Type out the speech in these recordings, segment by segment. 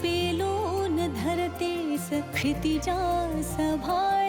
पेलोन धरते सक्षितिजा सभा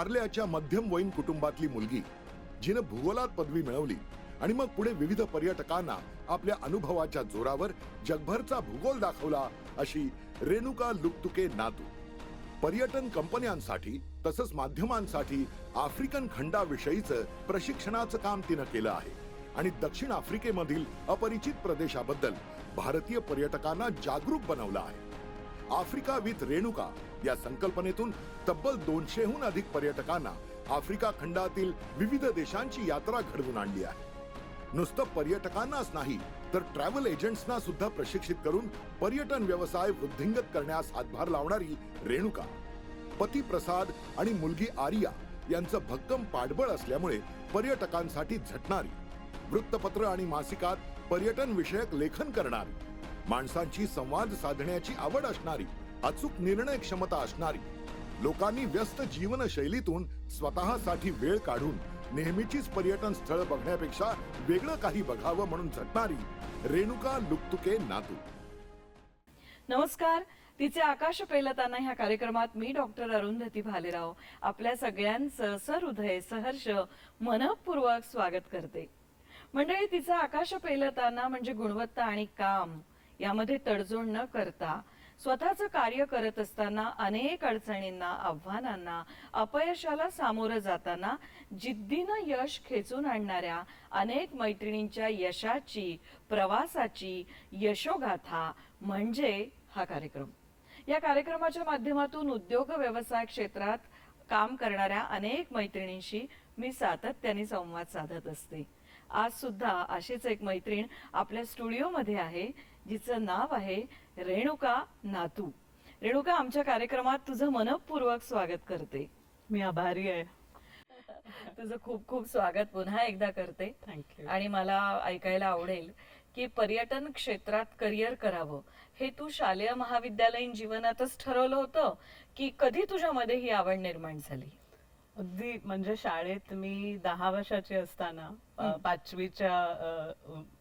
पार्ल्याच्या मध्यम वयीन कुटुंबातली मुलगी जिनं भूगोलात पदवी मिळवली आणि मग पुढे विविध पर्यटकांना आपल्या अनुभवाच्या जोरावर जगभरचा भूगोल दाखवला अशी रेणुका लुकतुके नातू. पर्यटन कंपन्यांसाठी तसंच माध्यमांसाठी आफ्रिकन खंडाविषयीचं प्रशिक्षणाचं काम तिनं केलं आहे आणि दक्षिण आफ्रिकेमधील अपरिचित प्रदेशाबद्दल भारतीय पर्यटकांना जागरूक बनवलं आहे. आफ्रिका विथ रेणुका या संकल्पनेतून तब्बल दोनशेहून अधिक पर्यटकांना आफ्रिका खंडातील विविध देशांची यात्रा घडवून आणली आहे. नुसतं पर्यटकांनाच नाही तर ट्रॅव्हल एजंट्सना सुद्धा प्रशिक्षित करून पर्यटन व्यवसाय वृद्धिंगत करण्यास हातभार लावणारी रेणुका. पती प्रसाद आणि मुलगी आर्या यांचं भक्कम पाठबळ असल्यामुळे पर्यटकांसाठी झटणारी वृत्तपत्र आणि मासिकात पर्यटन विषयक लेखन करणारी माणसांची संवाद साधण्याची आवड असणारी अचूक निर्णय क्षमता असणारी लोकांनी व्यस्त जीवनशैलीतून स्वतःसाठी वेळ काढून नेहमीचीच पर्यटन स्थळ बघण्यापेक्षा वेगळं काही बघावं म्हणून झटणारी रेणुका लुकतुके नातू. नमस्कार. तिचे आकाश पेलताना ह्या कार्यक्रमात मी डॉक्टर अरुंधती भालेराव. आपल्या सगळ्यांचं सहृदय सहर्ष मनपूर्वक स्वागत करते. मंडळी तिचं आकाश पेलताना म्हणजे गुणवत्ता आणि काम यामध्ये तडजोड न करता स्वतःचं कार्य करत असताना अनेक अडचणींना आव्हानांना अपयशाला सामोरं जाताना जिद्दीनं यश खेचून आणणाऱ्या अनेक मैत्रिणींच्या यशाची प्रवासाची यशोगाथा म्हणजे हा कार्यक्रम. या कार्यक्रमाच्या माध्यमातून उद्योग व्यवसाय क्षेत्रात काम करणाऱ्या अनेक मैत्रिणींशी मी सातत्याने संवाद साधत असते. आज सुद्धा अशीच एक मैत्रीण आपल्या स्टुडिओमध्ये आहे. जिचं नाव आहे रेणुका नातू. रेणुका आमच्या कार्यक्रमात तुझं मनपूर्वक स्वागत करते. मी आभारी आहे. तुझं खूप खूप स्वागत पुन्हा एकदा करते. थँक्यू आणि मला ऐकायला आवडेल की पर्यटन क्षेत्रात करिअर करावं हे तू शालेय महाविद्यालयीन जीवनातच ठरवलं होतं की कधी तुझ्यामध्ये ही आवड निर्माण झाली? अगदी म्हणजे शाळेत मी दहा वर्षाची असताना अ, पाचवीच्या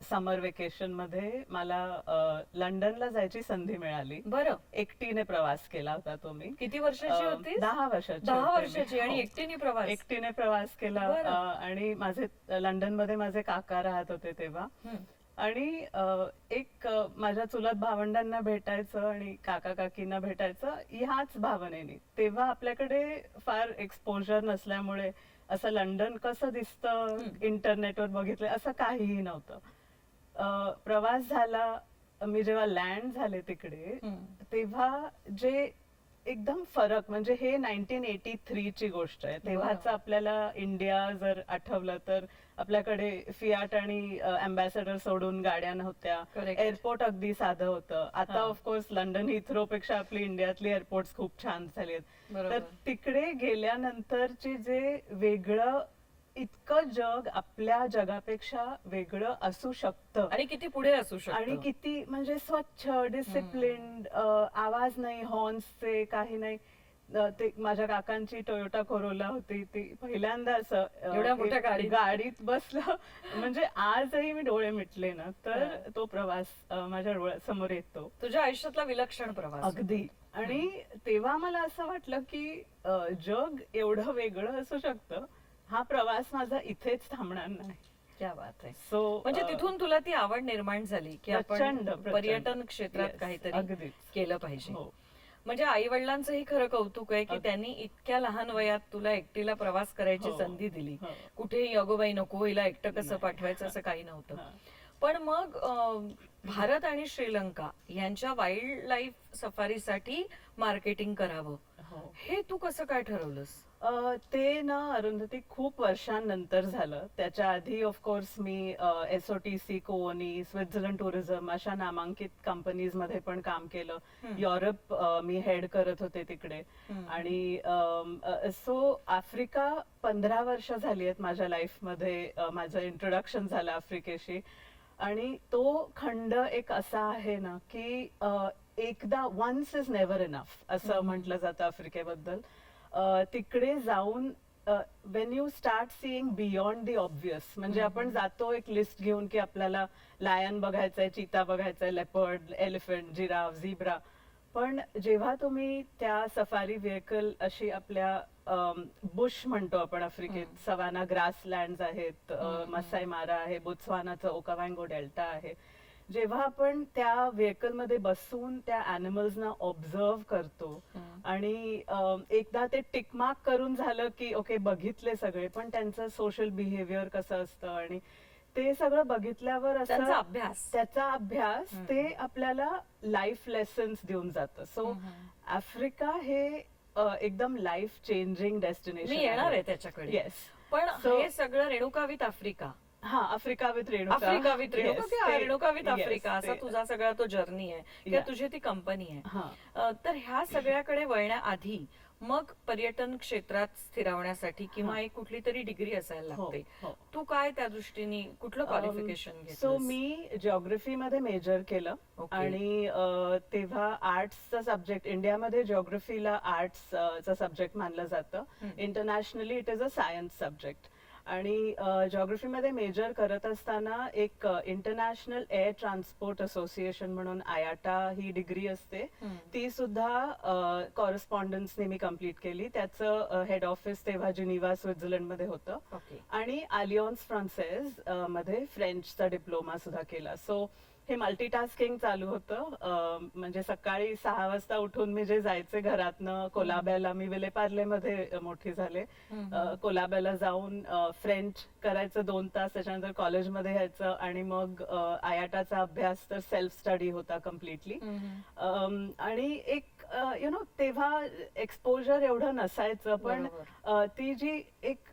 समर वेकेशनमध्ये मला अ, लंडनला जायची संधी मिळाली बरं एकटीने प्रवास केला होता तो मी किती वर्षाची अ, होती दहा वर्षाची दहा होते मी. वर्षाची आणि हो. एकटीने प्रवास एकटीने प्रवास केला बरं. अ, आणि माझे लंडनमध्ये माझे काका राहत होते तेव्हा हं. आणि एक माझ्या चुलत भावंडांना भेटायचं आणि काका काकींना भेटायचं ह्याच भावनेने. तेव्हा आपल्याकडे फार एक्सपोजर नसल्यामुळे असं लंडन कसं दिसतं इंटरनेटवर बघितलं असं काहीही नव्हतं. प्रवास झाला मी जेव्हा लँड झाले तिकडे. तेव्हा जे एकदम फरक म्हणजे हे नाईन्टीन एटी थ्री ची गोष्ट आहे. तेव्हाच आपल्याला इंडिया जर आठवलं तर आपल्याकडे फियाट आणि अम्बॅसेडर सोडून गाड्या नव्हत्या. एअरपोर्ट अगदी साधं होतं. आता. ऑफकोर्स लंडन हिथ्रो पेक्षा आपली इंडियातली एअरपोर्ट खूप छान झाली आहेत. तर तिकडे गेल्यानंतरचे जे वेगळं इतकं जग आपल्या जगापेक्षा वेगळं असू शकतं. आणि किती पुढे असू शकतो. आणि किती म्हणजे स्वच्छ डिसिप्लिन आवाज नाही हॉर्न्सचे काही नाही. ते माझ्या काकांची टोयोटा कोरोला होती ती पहिल्यांदा असं एवढ्या मोठ्या एक गाडीत? बसलं म्हणजे आजही मी डोळे मिटले ना तर. तो प्रवास माझ्या डोळ्यासमोर येतो तुझ्या आयुष्यातला विलक्षण प्रवास अगदी आणि तेव्हा मला असं वाटलं की जग एवढं वेगळं असू शकतं हा प्रवास माझा इथेच थांबणार नाही क्या बात आहे सो म्हणजे तिथून तुला ती आवड निर्माण झाली की आपण. पर्यटन क्षेत्रात काहीतरी. केलं पाहिजे हो. म्हणजे आई वडिलांचंही खरं कौतुक आहे की त्यांनी इतक्या लहान वयात तुला एकटीला प्रवास करायची हो. संधी दिली हो. कुठेही अगोबाई नको हिला एकटं कसं पाठवायचं असं काही नव्हतं. पण मग भारत आणि श्रीलंका यांच्या वाईल्ड लाईफ सफारीसाठी मार्केटिंग करावं हो. हे तू कसं काय ठरवलंस? अ, ते ना अरुंधती खूप वर्षांनंतर झालं. त्याच्या आधी ऑफकोर्स मी S O T C Kuoni Switzerland tourism अशा नामांकित कंपनीजमध्ये पण काम केलं. युरोप अ, मी हेड करत होते तिकडे. आणि सो आफ्रिका पंधरा वर्ष झाली आहेत माझ्या लाईफमध्ये अ, माझं इंट्रोडक्शन झालं आफ्रिकेशी. आणि तो खंड एक असा आहे ना की अ, एकदा वन्स इज नेव्हर इनफ असं म्हटलं जातं आफ्रिकेबद्दल. तिकडे जाऊन when you start seeing beyond the obvious म्हणजे आपण जातो एक लिस्ट घेऊन की आपल्याला लायन बघायचंय चिता बघायचंय लेपर्ड एलिफंट जिराफ झिब्रा पण जेव्हा तुम्ही त्या सफारी व्हेकल अशी आपल्या बुश म्हणतो आपण आफ्रिकेत सवाना ग्रासलँड आहेत अ, मसाई मारा आहे बोत्सवानाचं ओकावँगो डेल्टा आहे. जेव्हा आपण त्या व्हेकलमध्ये बसून त्या अॅनिमल्सना ऑब्झर्व करतो आणि एकदा ते टिकमार्क करून झालं की ओके बघितले सगळे पण त्यांचं सोशल बिहेवियर कसं असतं आणि ते सगळं बघितल्यावर त्यांचा असं अभ्यास. त्याचा अभ्यास ते आपल्याला लाईफ लेसन्स देऊन जातं. सो आफ्रिका हे एकदम लाईफ चेंजिंग डेस्टिनेशन येणार आहे. त्याच्याकडे. येस पण हे सगळं रेणुका विथ आफ्रिका. हा Africa with Renuka. Africa with Renuka Yes, किंवा ते- रेणुका विथ yes, आफ्रिका असा ते- तुझा सगळा तो जर्नी आहे. किंवा Yeah. तुझी ती कंपनी आहे. हा. अ, तर ह्या सगळ्याकडे वळण्याआधी मग पर्यटन क्षेत्रात स्थिरावण्यासाठी किंवा एक कुठली तरी डिग्री असायला हो, लागते. हो. तू काय त्या दृष्टीने कुठलं क्वालिफिकेशन सो मी जिओग्राफी मध्ये मेजर केलं. Okay. आणि अ, तेव्हा आर्ट्सचा सब्जेक्ट इंडियामध्ये जिओग्राफीला आर्ट्स चा सब्जेक्ट मानलं जातं. Internationally it is a science subject आणि जिओग्राफीमध्ये मेजर करत असताना एक इंटरनॅशनल एअर ट्रान्सपोर्ट असोसिएशन म्हणून आयाटा ही डिग्री असते. ती सुद्धा कॉरेस्पॉन्डन्सने मी कंप्लीट केली. त्याचं हेड ऑफिस तेव्हा जिनिवा स्वित्झर्लंडमध्ये होतं आणि आलियन्स फ्रान्सेस मध्ये फ्रेंचचा डिप्लोमा सुद्धा केला. सो हे मल्टीटास्किंग चालू होतं. म्हणजे सकाळी सहा वाजता उठून मी जे जायचे घरातनं कोलाब्याला मी विलेपार्लेमध्ये मोठी झाले. कोलाब्याला जाऊन फ्रेंच करायचं दोन तास त्याच्यानंतर कॉलेजमध्ये यायचं आणि मग आयाटाचा अभ्यास तर सेल्फ स्टडी होता कम्प्लिटली आणि एक यु नो तेव्हा एक्सपोजर एवढं नसायचं पण ती जी एक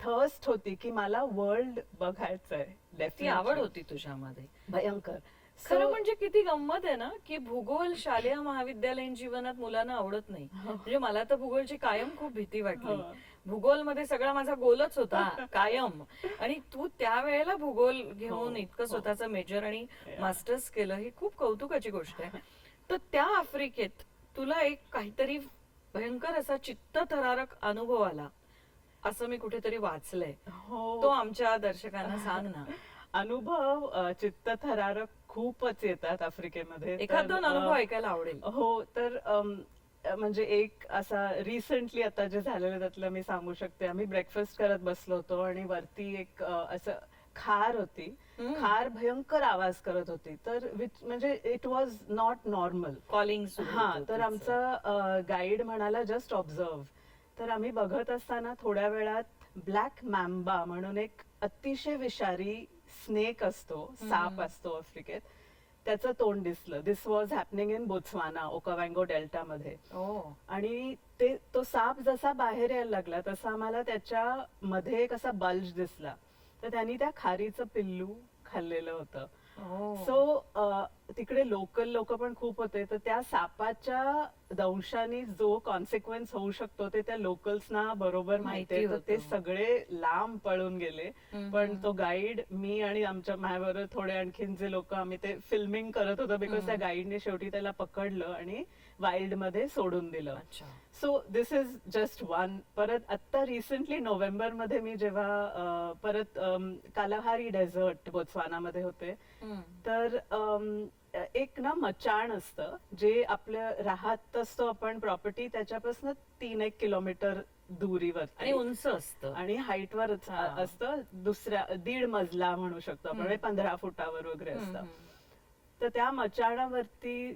थर्स्ट होती की मला वर्ल्ड बघायचंय. ती. आवड होती तुझ्यामध्ये भयंकर खरं म्हणजे किती गंमत आहे ना की भूगोल शालेय महाविद्यालयीन जीवनात मुलांना आवडत नाही म्हणजे मला तर भूगोलची कायम खूप भीती वाटली हो. भूगोलमध्ये सगळा माझा गोलच होता कायम आणि तू त्यावेळेला भूगोल घेऊन हो, इतकं हो. स्वतःचं मेजर आणि. मास्टर्स केलं ही खूप कौतुकाची गोष्ट आहे तर त्या आफ्रिकेत तुला एक काहीतरी भयंकर असा चित्त थरारक अनुभव आला असं मी कुठेतरी वाचलंय हो. तो आमच्या दर्शकांना सांग ना अनुभव अ, चित्तथरारक खूपच येतात आफ्रिकेमध्ये. एखाद दोन अनुभव ऐकायला आवडेल. हो तर म्हणजे एक असा रिसेंटली आता जे झालेलं त्यातलं मी सांगू शकते. आम्ही ब्रेकफास्ट करत बसलो होतो आणि वरती एक असं खार होती. खार भयंकर आवाज करत होती. तर which- म्हणजे it was not normal calling हा तर आमचा गाईड म्हणाला जस्ट ऑब्झर्व तर आम्ही बघत असताना थोड्या वेळात ब्लॅक मॅम्बा म्हणून एक अतिशय विषारी स्नेक असतो साप असतो आफ्रिकेत त्याचं तोंड दिसलं. This was happening in Botswana ओकावँगो delta मध्ये. आणि ते तो साप जसा बाहेर यायला लागला तसा आम्हाला त्याच्या मध्ये एक असा बल्ज दिसला. तर त्यांनी त्या खारीचं पिल्लू खाल्लेलं होतं. सो तिकडे लोकल लोक पण खूप होते. तर त्या सापाच्या दंशाने जो कॉन्सिक्वेन्स होऊ शकतो ते त्या लोकल्सना बरोबर माहिती तर ते. सगळे लांब पळून गेले. पण तो गाईड मी आणि आमच्या माझ्याबरोबर थोडे आणखीन जे लोक आम्ही ते फिल्मिंग करत होतो बिकॉज त्या गाईडने शेवटी त्याला पकडलं आणि वाईल्डमध्ये सोडून दिलं. अच्छा. So this is just one परत आता रिसेंटली नोव्हेंबरमध्ये मी जेव्हा परत कालाहारी डेझर्ट बोत्सवानामध्ये होते. तर एक ना मचाण असतं जे आपलं राहत असतो आपण प्रॉपर्टी त्याच्यापासून तीन एक किलोमीटर दुरीवर. आणि उंच असतं. आणि हाईट वर हा. असतं दुसऱ्या दीड मजला म्हणू शकतो आपण म्हणजे पंधरा फुटावर वगैरे असतं. तर त्या मचाणावरती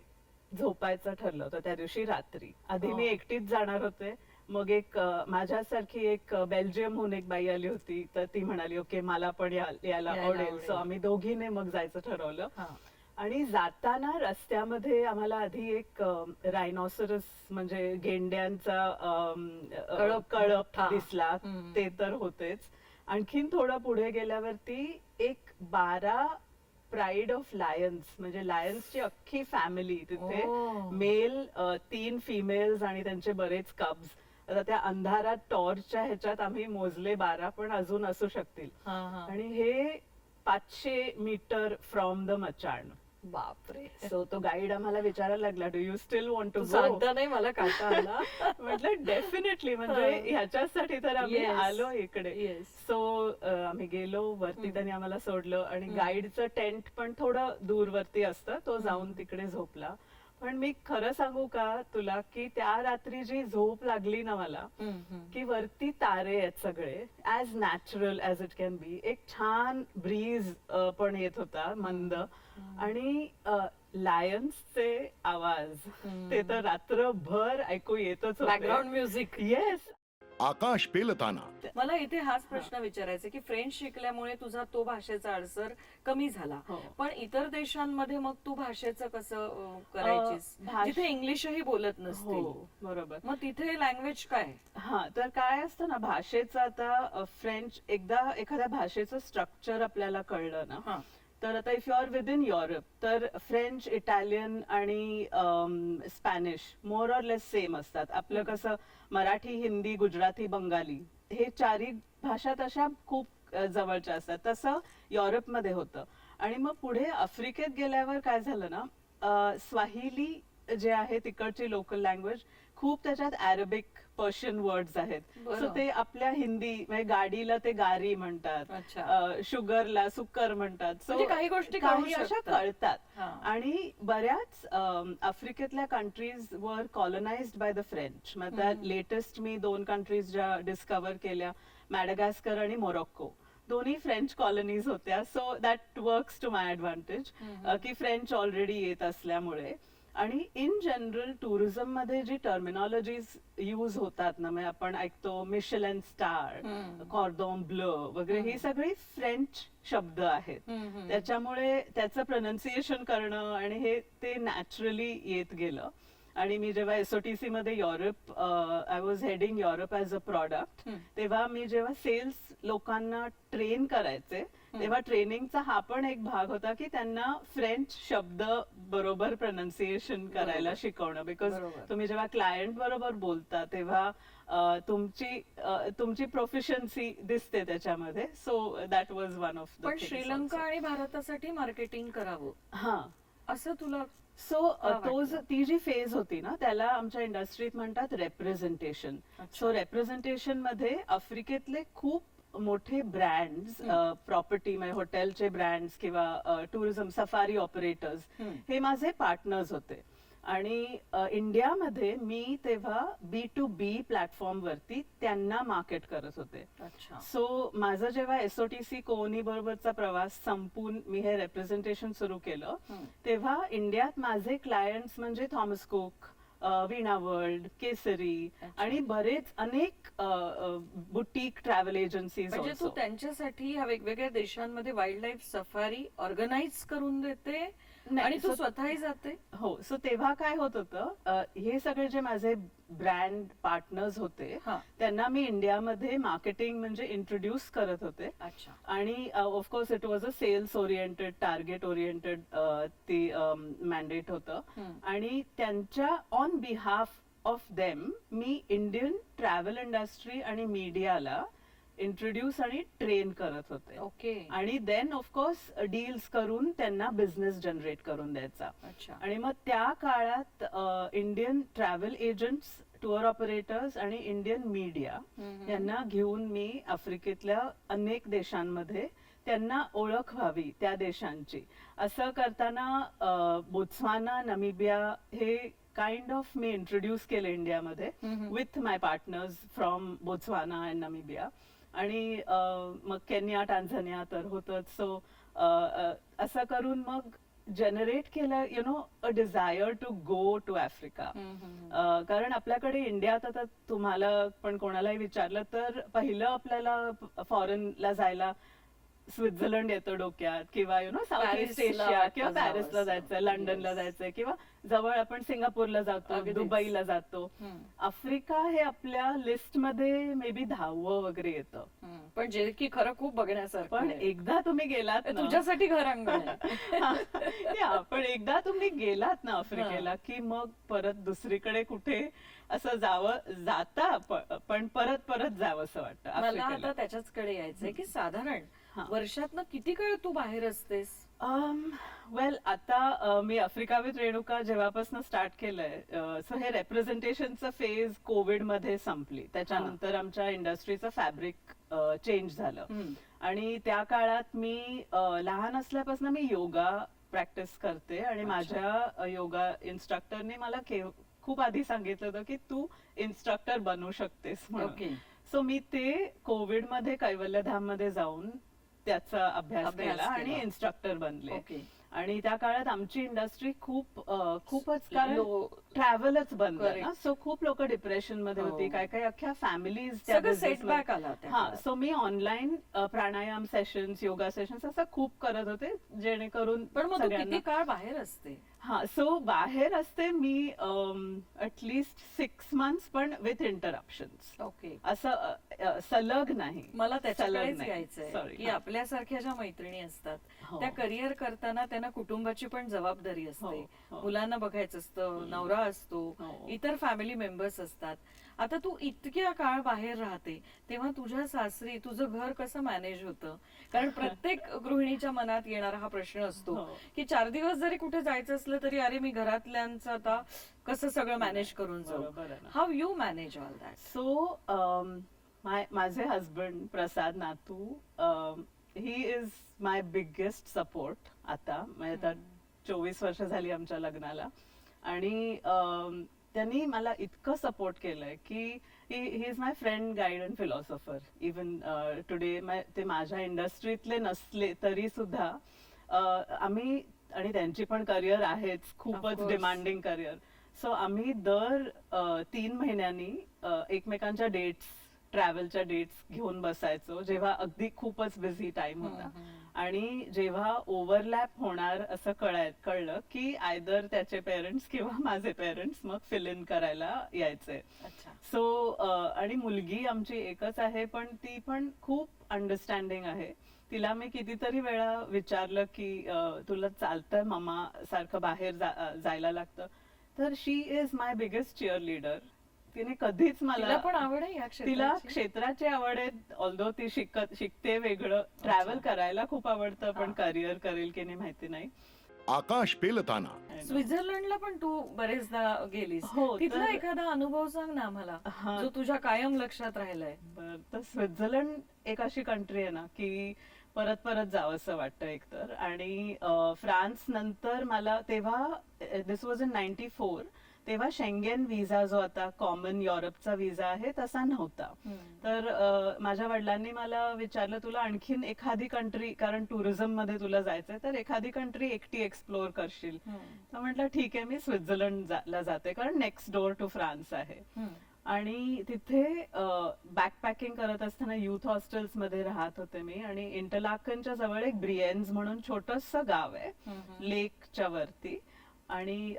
झोपायचं ठरलं होतं त्या दिवशी रात्री आधी हो. मी एकटीच जाणार होते मग एक माझ्यासारखी एक बेल्जियमहून एक बाई आली होती तर ती म्हणाली ओके मला पण यायला आवडेल. सो आम्ही दोघीने मग जायचं ठरवलं हा. आणि जाताना रस्त्यामध्ये आम्हाला आधी एक रायनॉसरस म्हणजे गेंड्यांचा कळप. कळप हा. दिसला. ते तर होतेच आणखीन थोडं पुढे गेल्यावरती एक बारा प्राईड ऑफ लायन्स म्हणजे लायन्सची अख्खी फॅमिली तिथे. मेल तीन फिमेल्स आणि त्यांचे बरेच कब्स आता त्या अंधारात टॉर्चच्या ह्याच्यात आम्ही मोजले बारा पण अजून असू शकतील. आणि हे पाचशे मीटर फ्रॉम द मचाण. बापरे सो तो गाईड आम्हाला विचारायला लागला do you still want to सांगता नाही मला काटा आला म्हटलं डेफिनेटली म्हणजे. ह्याच्यासाठी तर आम्ही. आलो इकडे. सो आम्ही गेलो वरती त्यांनी आम्हाला सोडलं आणि. गाईडचं टेंट पण थोडं दूरवरती असतं तो जाऊन तिकडे झोपला पण मी खरं सांगू का तुला की त्या रात्री जी झोप लागली ना मला. की वरती तारे आहेत सगळे as natural as it can be एक छान ब्रीज पण येत होता मंद आणि लायन्सचे आवाज. ते तर रात्रभर ऐकू येतच बॅकग्राऊंड म्युझिक येस आकाश पेलताना. मला इथे हाच प्रश्न विचारायचा की फ्रेंच शिकल्यामुळे तुझा तो भाषेचा अडसर कमी झाला. हो. पण इतर देशांमध्ये मग तू भाषेचं कसं करायचीस? जिथे इंग्लिशही बोलत नसतील. हो बरोबर. मग तिथे लँग्वेज काय? हा तर काय असतं ना भाषेचं आता फ्रेंच एकदा एखाद्या भाषेचं स्ट्रक्चर आपल्याला कळलं ना हा. तर आता if you are with in Europe तर फ्रेंच इटालियन आणि Spanish more or less same असतात. आपलं कसं मराठी हिंदी गुजराती बंगाली हे चारी भाषा तशा खूप जवळच्या असतात. तसं युरोपमध्ये होतं. आणि मग पुढे आफ्रिकेत गेल्यावर काय झालं ना स्वाहिली जे आहे तिकडची लोकल लँग्वेज खूप त्याच्यात अरेबिक पर्शियन वर्ड्स आहेत. सो ते आपल्या हिंदी म्हणजे गाडीला ते गारी म्हणतात. शुगरला सुकर म्हणतात. So, म्हणजे काही गोष्टी काही अशा. कळतात. आणि बऱ्याच आफ्रिकेतल्या कंट्रीज वर कॉलनाइज्ड बाय द फ्रेंच मग लेटेस्ट मी दोन कंट्रीज ज्या डिस्कवर केल्या मॅडगास्कर आणि मोरक्को दोन्ही फ्रेंच कॉलनीज होत्या. So that works to my advantage की फ्रेंच ऑलरेडी येत असल्यामुळे. आणि इन जनरल टुरिझममध्ये जी टर्मिनॉलॉजीज यूज होतात ना म्हणजे आपण ऐकतो मिशेलन स्टार. कॉर्दॉन ब्ल वगैरे ही सगळी फ्रेंच शब्द आहेत. त्याच्यामुळे त्याचं प्रोनाऊन्सिएशन करणं आणि हे ते नॅचरली येत गेलं आणि मी जेव्हा एसओटीसी मध्ये Europe I was heading Europe as a product. तेव्हा मी जेव्हा सेल्स लोकांना ट्रेन करायचे तेव्हा ट्रेनिंगचा हा पण एक भाग होता की त्यांना फ्रेंच शब्द बरोबर प्रोनाऊन्सिएशन करायला. शिकवणं. बिकॉज. तुम्ही जेव्हा क्लायंट बरोबर बोलता तेव्हा तुमची तुमची प्रोफिशियन्सी दिसते त्याच्यामध्ये. So that was one of the पण श्रीलंका आणि भारतासाठी मार्केटिंग करावं. हा. असं तुला सो तो ती जी फेज होती ना त्याला आमच्या इंडस्ट्रीत म्हणतात रेप्रेझेंटेशन. सो रेप्रेझेंटेशनमध्ये आफ्रिकेतले खूप मोठे ब्रँड्स प्रॉपर्टी म्हणजे हॉटेलचे ब्रँड्स किंवा टुरिझम सफारी ऑपरेटर्स. हे माझे पार्टनर्स होते आणि इंडियामध्ये मी तेव्हा बी टू बी प्लॅटफॉर्म वरती त्यांना मार्केट करत होते अच्छा सो माझं जेव्हा एसओटीसी कोनी बरोबरचा प्रवास संपून मी हे रेप्रेझेंटेशन सुरू केलं. तेव्हा इंडियात माझे क्लायंट्स म्हणजे Thomas Cook uh, Veena world Kesari. आणि बरेच अनेक बुटीक ट्रॅव्हल एजन्सीज म्हणजे तू त्यांच्यासाठी ह्या वेगवेगळ्या देशांमध्ये वाईल्ड लाईफ सफारी ऑर्गनाईज करून देते नाही, आणि तू so- स्वतःही जाते हो सो तेव्हा काय होत होतं अ, हे सगळे जे माझे ब्रँड पार्टनर्स होते हा. त्यांना मी इंडियामध्ये मार्केटिंग म्हणजे इंट्रोड्यूस करत होते अच्छा आणि of course it was a sales oriented target oriented ती मॅन्डेट होतं हम्म. आणि त्यांच्या ऑन बिहाफ ऑफ देम मी इंडियन ट्रॅव्हल इंडस्ट्री आणि मीडियाला इंट्रोड्यूस आणि ट्रेन करत होते. ओके आणि देन ऑफकोर्स डील्स करून त्यांना बिझनेस जनरेट करून द्यायचा. अच्छा. आणि मग त्या काळात Indian travel agents tour operators आणि इंडियन मीडिया. यांना घेऊन मी आफ्रिकेतल्या अनेक देशांमध्ये त्यांना ओळख व्हावी त्या देशांची. असं करताना बोत्स्वाना नमिबिया हे काइंड ऑफ मी इंट्रोड्यूस केलं इंडियामध्ये with my partners from Botswana and Namibia आणि मग केनिया टांझानिया तर होतच सो असं करून मग जनरेट केलं you know a desire to go to Africa कारण आपल्याकडे इंडियात आता तुम्हाला पण कोणालाही विचारलं तर पहिलं आपल्याला फॉरेनला जायला स्वित्झर्लंड येतं डोक्यात किंवा you know south east Asia किंवा पॅरिसला. जायचंय लंडनला. जायचंय किंवा जवळ आपण सिंगापूरला जातो अगदीच. दुबईला जातो हम्म. आफ्रिका हे आपल्या लिस्टमध्ये मे बी दहावं वगैरे येतं हम्म. पण जे की खरं खूप बघण्यासारखं पण आहे. एकदा तुम्ही गेलात ना- तुझ्यासाठी घर अंगण आहे या, पण एकदा तुम्ही गेलात ना आफ्रिकेला की मग परत दुसरीकडे कुठे असं जावं जाता प- पण परत परत जावं असं वाटतं मला आफ्रिकेला आता त्याच्याचकडे यायचंय की साधारण हा. वर्षातनं किती काळ तू बाहेर असतेस वेल आता अ, मी आफ्रिका विथ रेणुका जेव्हापासून स्टार्ट केलंय सो हे रेप्रेझेंटेशनचं फेज कोविडमध्ये संपली. त्याच्यानंतर आमच्या इंडस्ट्रीचं फॅब्रिक चेंज झालं. आणि त्या काळात मी अ, लहान असल्यापासून मी योगा प्रॅक्टिस करते आणि माझ्या योगा इन्स्ट्रक्टरने मला खूप आधी सांगितलं होतं की तू इन्स्ट्रक्टर बनू शकतेस म्हणून. ओके. सो मी ते कोविडमध्ये कैवल्यधाममध्ये जाऊन त्याचा अभ्यास अभ्यास केला आणि केला. इन्स्ट्रक्टर बनले ओके आणि त्या काळात आमची इंडस्ट्री खूप अ, खूपच कारण लो- ट्रॅव्हलच बंद Correct. ना सो खूप लोक डिप्रेशनमध्ये हो. होती काय काय अख्ख्या फॅमिलीज सगळं सेटबॅक आला त्या हा काळात. सो मी online pranayama sessions yoga sessions असं खूप करत होते जेणेकरून पण मग तू सगळ्यांना- किती काळ बाहेर असते हा सो बाहेर असते मी ऍटलिस्ट सिक्स मंथ्स पण विथ इंटरप्शन्स ओके असं अ, सलग नाही मला त्याच्याकडेच. घ्यायचंय Sorry, की हा. आपल्यासारख्या ज्या मैत्रिणी असतात हो. त्या करिअर करताना त्यांना कुटुंबाची पण जबाबदारी असते हो, हो. मुलांना बघायचं असतं नवरा असतो हो. इतर फॅमिली मेंबर्स असतात आता तू इतक्या काळ बाहेर राहते तेव्हा तुझ्या सासरी तुझं घर कसं मॅनेज होतं? कारण प्रत्येक गृहिणीच्या मनात येणारा हा प्रश्न असतो हो. की चार दिवस जरी कुठे जायचं असलं तरी अरे मी घरातल्यांचं आता कसं सगळं मॅनेज करून जाऊ. How you manage all that so my माझे husband Prasad Natu he is my biggest support आता. म्हणजे आता चोवीस वर्ष झाली आमच्या लग्नाला. आणि um, त्यांनी मला इतकं सपोर्ट केलंय की he is my friend guide and philosopher even today ते माझ्या इंडस्ट्रीतले नसले तरी सुद्धा uh, आम्ही आणि त्यांची पण करिअर आहेच खूपच. डिमांडिंग करिअर सो आम्ही दर अ, तीन महिन्यांनी अ, एकमेकांच्या डेट्स ट्रॅव्हलच्या डेट्स घेऊन बसायचो जेव्हा अगदी खूपच बिझी टाइम होता. आणि जेव्हा ओव्हरलॅप होणार असं कळाय कळलं की आयदर त्याचे पेरेंट्स किंवा माझे पेरेंट्स मग फिल इन करायला यायचे. सो आणि मुलगी आमची एकच आहे पण ती पण खूप अंडरस्टँडिंग आहे. तिला मी कितीतरी वेळा विचारलं की तुला चालतंय मामा सारखं बाहेर जायला लागतं? तर she is my biggest cheerleader तिने कधीच तिला मला पण आवड आहे या तिला क्षेत्राची? आवड आहे. ऑल्दो ती शिकत शिकते वेगळं. ट्रॅव्हल करायला खूप आवडतं पण. करिअर करेल की नाही माहिती नाही. आकाश पेलताना. स्वित्झर्लंडला पण तू बरेचदा गेलीस. हो, तिथला एखादा अनुभव सांग ना आम्हाला. जो तुझ्या कायम लक्षात राहिलाय. बर तर स्वित्झर्लंड एक अशी कंट्री आहे ना की परत परत जावं असं वाटतं एकतर. आणि फ्रान्स नंतर मला तेव्हा this was in ninety four तेव्हा शेंगेन व्हिसा जो आता कॉमन युरोपचा व्हिसा आहे तसा नव्हता. तर माझ्या वडिलांनी मला विचारलं तुला आणखीन एखादी कंट्री कारण टुरिझममध्ये तुला जायचंय तर एखादी कंट्री एकटी एक्सप्लोअर करशील. तर म्हटलं ठीक आहे मी स्वित्झर्लंड ला जाते कारण नेक्स्ट डोअर टू फ्रान्स आहे. आणि तिथे बॅकपॅकिंग करत असताना युथ हॉस्टेल्समध्ये राहत होते मी आणि इंटरलाकनच्या जवळ एक ब्रिएन्स म्हणून छोटस गाव आहे लेकच्या वरती. आणि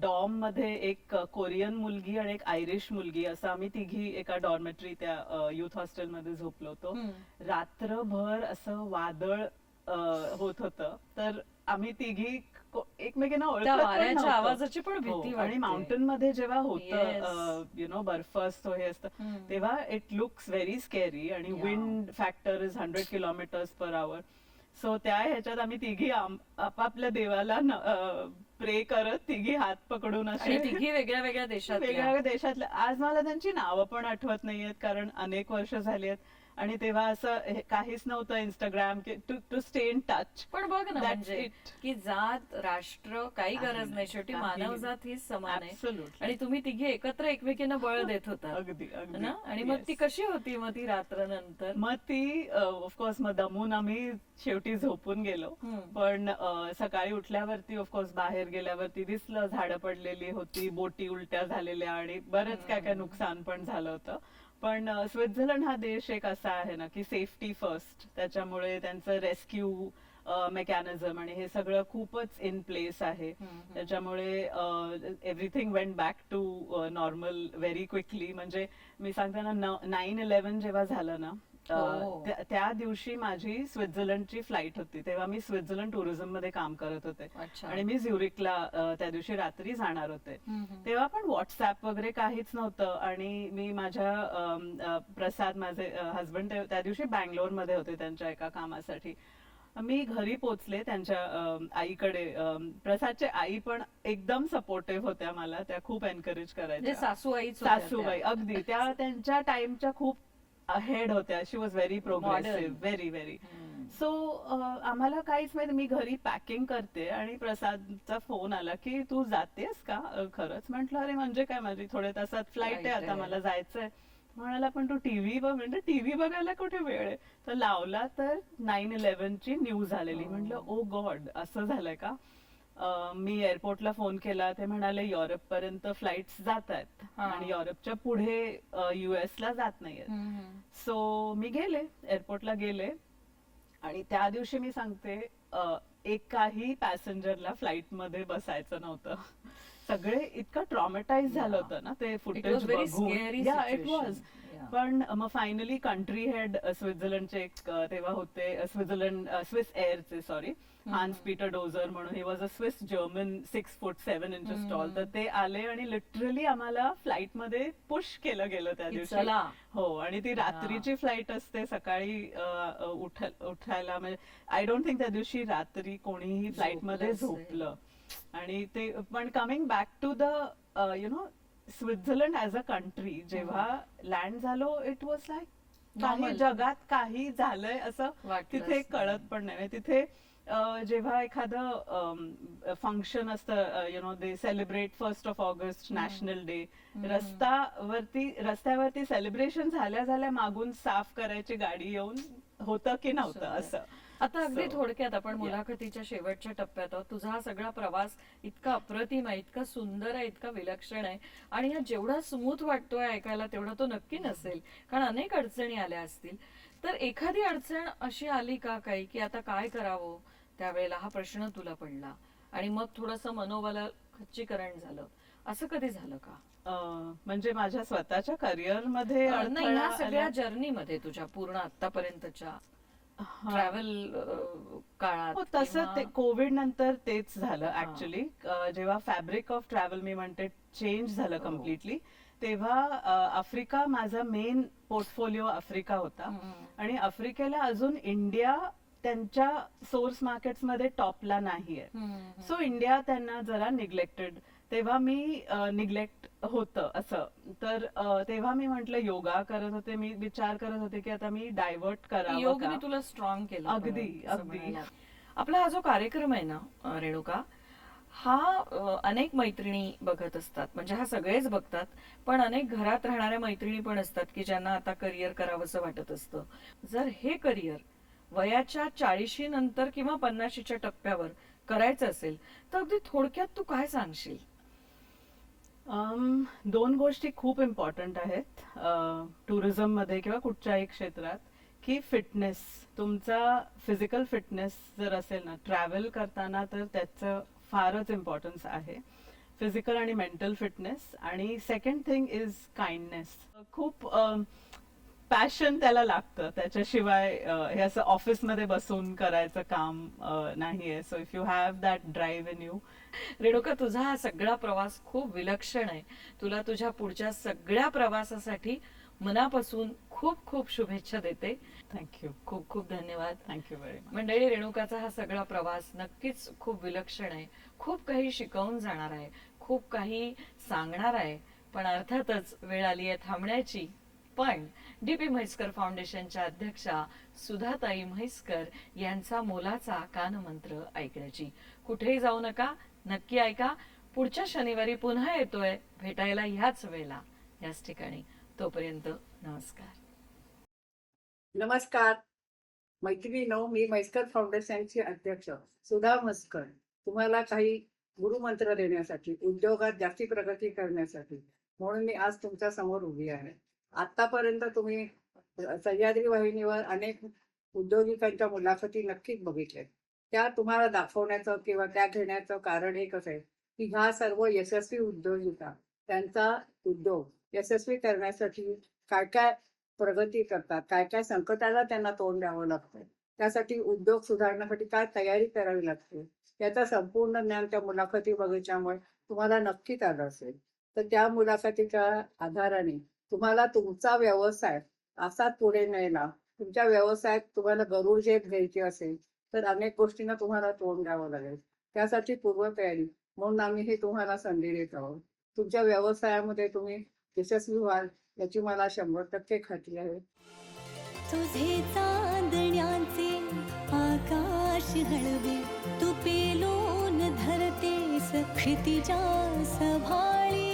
डॉममध्ये एक कोरियन मुलगी आणि एक आयरिश मुलगी असं आम्ही तिघी एका डॉर्मेटरी त्या युथ हॉस्टेलमध्ये झोपलो होतो रात्रभर असं वादळ होत होतं तर आम्ही तिघी एकमेकींना ओळखत. आवाजाची पण भीती हो, आणि. माउंटेन मध्ये जेव्हा. होतं यु नो बर्फ असतो हे असतं. तेव्हा इट लुक्स व्हेरी स्केरी आणि. Wind factor is hundred kilometres per hour so त्या ह्याच्यात आम्ही तिघी आपापल्या देवाला प्रे करत तिघी हात पकडून असे. तिघी वेगळ्या वेगळ्या देशात वेगवेगळ्या देशातल्या. आज मला त्यांची नावं पण आठवत नाहीयेत कारण अनेक वर्ष झाली आहेत. आणि तेव्हा असं हे काहीच नव्हतं Instagram to to stay in touch पण बघ ना म्हणजे. की जात राष्ट्र काही गरज नाही. शेवटी मानव. जात हीच समान आहे. आणि तुम्ही तिघे एकत्र एकमेकींना बळ देत होता. अगदी ना? आणि मग. ती कशी होती मग ती रात्र नंतर मग ती ऑफकोर्स मग दमून आम्ही शेवटी झोपून गेलो. पण सकाळी उठल्यावरती ऑफकोर्स बाहेर गेल्यावरती दिसलं झाडं पडलेली होती बोटी उलट्या झालेल्या आणि बरेच काय काय नुकसान पण झालं होतं. पण स्वित्झर्लंड हा देश एक असा आहे ना की सेफ्टी फर्स्ट त्याच्यामुळे त्यांचं रेस्क्यू मेकॅनिझम आणि हे सगळं खूपच इन प्लेस आहे. त्याच्यामुळे everything went back to normal very quickly म्हणजे मी सांगते ना नाईन इलेव्हन जेव्हा झालं ना अ, हो. त्या- त्या दिवशी माझी स्वित्झर्लंडची फ्लाईट होती तेव्हा मी स्वित्झर्लंड टुरिझममध्ये काम करत होते अच्छा. आणि मी झ्युरिकला अ, त्या दिवशी रात्री जाणार होते हम्म, हम्म. तेव्हा पण व्हॉट्सअप वगैरे काहीच नव्हतं आणि मी माझ्या अम, अ, प्रसाद माझे हस्बंड त्या दिवशी बँगलोरमध्ये होते त्यांच्या एका कामासाठी मी घरी पोचले त्यांच्या अम, आईकडे अम, प्रसादचे आई पण एकदम सपोर्टिव्ह होत्या मला त्या खूप एनकरेज म्हणजे करायच्या सासू आईच होत्या सासूबाई. अगदी त्या त्यांच्या टाइमच्या खूप अहेड होत्या. She was very progressive. Very very. So आम्हाला काहीच माहिती मी घरी पॅकिंग करते आणि प्रसादचा फोन आला की तू जातेस का? खरंच म्हंटल अरे म्हणजे काय माझी? थोड्या तासात फ्लाईट आहे आता. मला जायचंय. म्हणाला पण तू टीव्ही बघ म्हणजे टीव्ही बघायला कुठे वेळ आहे? तर लावला तर नाईन इलेव्हन ची न्यूज आलेली. म्हटलं ओ गॉड असं झालंय का? अ, मी एअरपोर्टला फोन केला ते म्हणाले युरोप पर्यंत फ्लाईट जात आहेत हा. आणि युरोपच्या पुढे युएस ला जात नाहीयेत हम्म. सो मी गेले एअरपोर्टला गेले आणि त्या दिवशी मी सांगते अ, एकाही पॅसेंजरला फ्लाईटमध्ये बसायचं नव्हतं सगळे इतकं ट्रॉमेटाईज झालं. होतं ना ते It was footage very scary it situation. Was Yeah. पण मग फायनली कंट्री हेड स्वित्झर्लंडचे एक तेव्हा होते स्वित्झर्लंड स्विस एअरचे सॉरी हान्स पीटर डोझर म्हणून. He was a Swiss German six foot seven inches tall तर ते आले आणि लिटरली आम्हाला फ्लाईटमध्ये पुश केलं गेलं त्या दिवशी. हो आणि ती रात्रीची फ्लाईट असते सकाळी उठायला म्हणजे आय डोंट थिंक त्या दिवशी रात्री कोणीही फ्लाईटमध्ये. झोपलं. आणि ते पण coming back to the you know Switzerland as a country जेव्हा लँड झालो इट वॉज लाईक काही. जगात काही झालंय असं तिथे. कळत पण नाही तिथे जेव्हा एखादं फंक्शन असतं you know they celebrate first of August national day रस्त्यावरती रस्त्यावरती सेलिब्रेशन झाल्या झाल्या मागून साफ करायची गाडी येऊन होतं की नव्हतं. असं आता अगदी थोडक्यात आपण. मुलाखतीच्या शेवटच्या टप्प्यात आहोत. तुझा हा सगळा प्रवास इतका अप्रतिम आहे इतका सुंदर आहे इतका विलक्षण आहे. आणि हा जेवढा स्मूथ वाटतोय ऐकायला तेवढा तो नक्की नसेल. कारण अनेक अडचणी आल्या असतील. तर एखादी अडचण अशी आली का काही की आता काय करावं? त्यावेळेला हा प्रश्न तुला पडला. आणि मग थोडस मनोबल खच्चीकरण झालं. असं कधी झालं का? म्हणजे माझ्या स्वतःच्या करिअरमध्ये सगळ्या आला- जर्नीमध्ये तुझ्या पूर्ण आतापर्यंतच्या. ट्रॅव्हल काळात हो तसं ते कोविड नंतर तेच झालं हा. ऍक्च्युली जेव्हा फॅब्रिक ऑफ ट्रॅव्हल मी म्हणते चेंज झालं हो. कम्प्लिटली तेव्हा अ, आफ्रिका माझा मेन पोर्टफोलिओ आफ्रिका होता. आणि आफ्रिकेला अजून इंडिया त्यांच्या सोर्स मार्केट्समध्ये टॉपला नाहीये. सो इंडिया त्यांना जरा निग्लेक्टेड तेव्हा मी निग्लेक्ट होतं असं. तर तेव्हा मी म्हंटल योगा करत होते. मी विचार करत होते की आता मी डायव्हर्ट करावं योगने का? तुला स्ट्रॉंग केलं अगदी, अगदी. आपला हा जो कार्यक्रम आहे ना रेणुका हा अनेक मैत्रिणी बघत असतात. म्हणजे हा सगळेच बघतात पण अनेक घरात राहणाऱ्या मैत्रिणी पण असतात की ज्यांना आता करिअर करावंसं वाटत असतं. जर हे करिअर वयाच्या चाळीशी नंतर किंवा पन्नाशीच्या टप्प्यावर करायचं असेल तर अगदी थोडक्यात तू काय सांगशील? Um, दोन गोष्टी खूप इम्पॉर्टंट आहेत टुरिझममध्ये किंवा कुठच्याही क्षेत्रात की फिटनेस तुमचा फिजिकल फिटनेस जर असेल ना ट्रॅव्हल करताना तर त्याचं फारच इम्पॉर्टन्स आहे. फिजिकल आणि मेंटल फिटनेस आणि सेकंड थिंग इज काइंडनेस खूप पॅशन त्याला लागतं. त्याच्याशिवाय हे असं ऑफिसमध्ये बसून करायचं काम नाहीये. So if you have that drive in you Renuka तुझा हा सगळा प्रवास खूप विलक्षण आहे. तुला तुझ्या पुढच्या सगळ्या प्रवासासाठी मनापासून खूप खूप शुभेच्छा देते. थँक्यू खूप खूप धन्यवाद. थँक्यू व्हेरी मच मंडळी रेणुकाचा हा सगळा प्रवास नक्कीच खूप विलक्षण आहे. खूप काही शिकवून जाणार आहे. खूप काही सांगणार आहे. पण अर्थातच वेळ आली आहे थांबण्याची. पण डीपी म्हैसकर फाउंडेशनच्या अध्यक्षा सुधाताई म्हैसकर यांचा मोलाचा कानमंत्र ऐकण्याची. कुठेही जाऊ नका नक्की ऐका. पुढच्या शनिवारी पुन्हा येतोय भेटायला ह्याच वेळेला. याच ठिकाणी. तोपर्यंत नमस्कार. नमस्कार. मैत्रिणीनो मी म्हैसकर फाउंडेशनची अध्यक्ष सुधा म्हस्कर. तुम्हाला काही गुरुमंत्र देण्यासाठी उद्योगात जास्ती प्रगती करण्यासाठी म्हणून मी आज तुमच्यासमोर उभी आहे. आतापर्यंत तुम्ही सह्याद्री वाहिनीवर अनेक उद्योगिकांच्या मुलाखती नक्कीच बघितल्या. त्या तुम्हाला दाखवण्याचं किंवा त्या घेण्याचं कारण हे कसं आहे? की ह्या सर्व यशस्वी उद्योजिका त्यांचा उद्योग यशस्वी करण्यासाठी काय काय प्रगती करतात काय काय संकटाला त्यांना तोंड द्यावं लागतं त्यासाठी उद्योग सुधारण्यासाठी काय तयारी करावी लागते? याचं संपूर्ण ज्ञान त्या मुलाखती बघितल्यामुळे तुम्हाला नक्कीच आलं असेल. तर त्या मुलाखतीच्या आधाराने तुम्हाला तुमचा व्यवसाय असाच पुढे न्यायला तुमच्या व्यवसायात तुम्हाला गरुजेत घ्यायची असेल तर अनेक गोष्टींना तुम्हाला तोंड द्यावं लागेल. त्यासाठी पूर्वतयारी म्हणून आम्ही हे तुम्हाला संधी देत आहोत. तुमच्या व्यवसायामध्ये तुम्ही यशस्वी व्हाल याची मला शंभर टक्के खात्री आहे. तुझे चांदण्याचे आकाश हळवे तू पेलून धरते क्षितिजा सभाळी